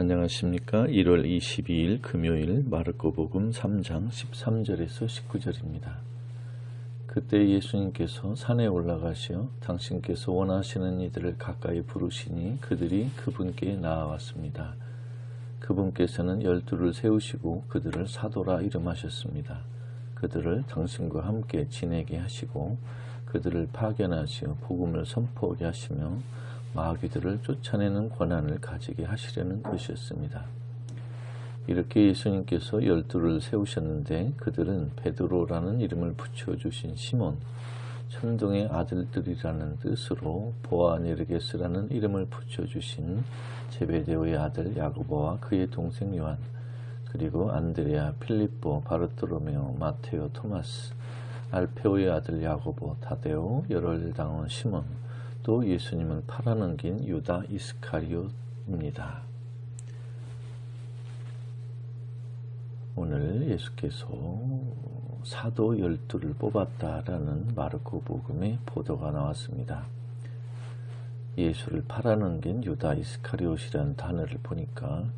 안녕하십니까. 1월 22일 금요일 마르코복음 3장 13절에서 19절입니다. 그때 예수님께서 산에 올라가시어 당신께서 원하시는 이들을 가까이 부르시니 그들이 그분께 나아왔습니다. 그분께서는 열두를 세우시고 그들을 사도라 이름하셨습니다. 그들을 당신과 함께 지내게 하시고 그들을 파견하시어 복음을 선포하게 하시며 마귀들을 쫓아내는 권한을 가지게 하시려는 것이었습니다. 이렇게 예수님께서 열두를 세우셨는데 그들은 베드로라는 이름을 붙여주신 시몬, 천둥의 아들들이라는 뜻으로 보아네르게스라는 이름을 붙여주신 제베데오의 아들 야고보와 그의 동생 요한, 그리고 안드레아, 필립보, 바르토로메오, 마테오, 토마스, 알페오의 아들 야고보, 타데오, 열혈당원 시몬, 또 예수님을 팔아넘긴 유다 이스카리ot입니다. 오늘 예수께서 사도 열두를 뽑았다라는 마르코 복음의 보도가 나왔습니다. 예수를 팔아넘긴 유다 이스카리ot이라는 단어를 보니까 어,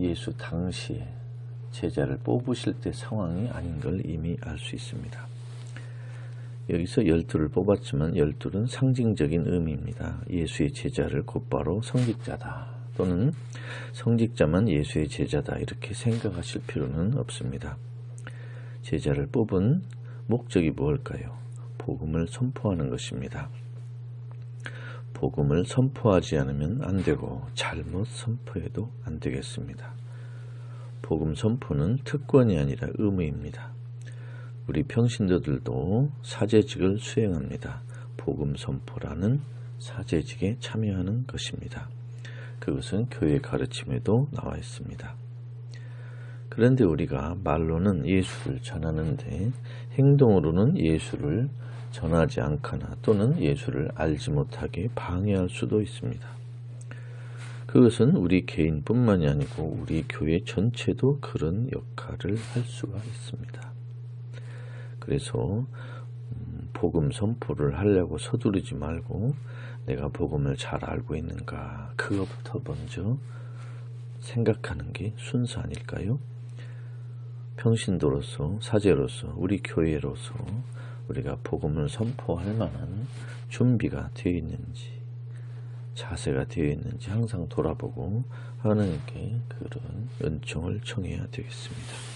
예수 당시에 제자를 뽑으실 때 상황이 아닌 걸 이미 알 수 있습니다. 여기서 열두를 뽑았지만 열둘은 상징적인 의미입니다. 예수의 제자를 곧바로 성직자다 또는 성직자만 예수의 제자다 이렇게 생각하실 필요는 없습니다. 제자를 뽑은 목적이 무엇일까요? 복음을 선포하는 것입니다. 복음을 선포하지 않으면 안 되고 잘못 선포해도 안 되겠습니다. 복음 선포는 특권이 아니라 의무입니다. 우리 평신도들도 사제직을 수행합니다. 복음 선포라는 사제직에 참여하는 것입니다. 그것은 교회 가르침에도 나와 있습니다. 그런데 우리가 말로는 예수를 전하는데 행동으로는 예수를 전하지 않거나 또는 예수를 알지 못하게 방해할 수도 있습니다. 그것은 우리 개인뿐만이 아니고 우리 교회 전체도 그런 역할을 할 수가 있습니다. 그래서 음, 복음 선포를 하려고 서두르지 말고 내가 복음을 잘 알고 있는가 그것부터 먼저 생각하는 게 순서 아닐까요? 평신도로서 사제로서 우리 교회로서 우리가 복음을 선포할 만한 준비가 되어 있는지 자세가 되어 있는지 항상 돌아보고 하나님께 그런 은총을 청해야 되겠습니다.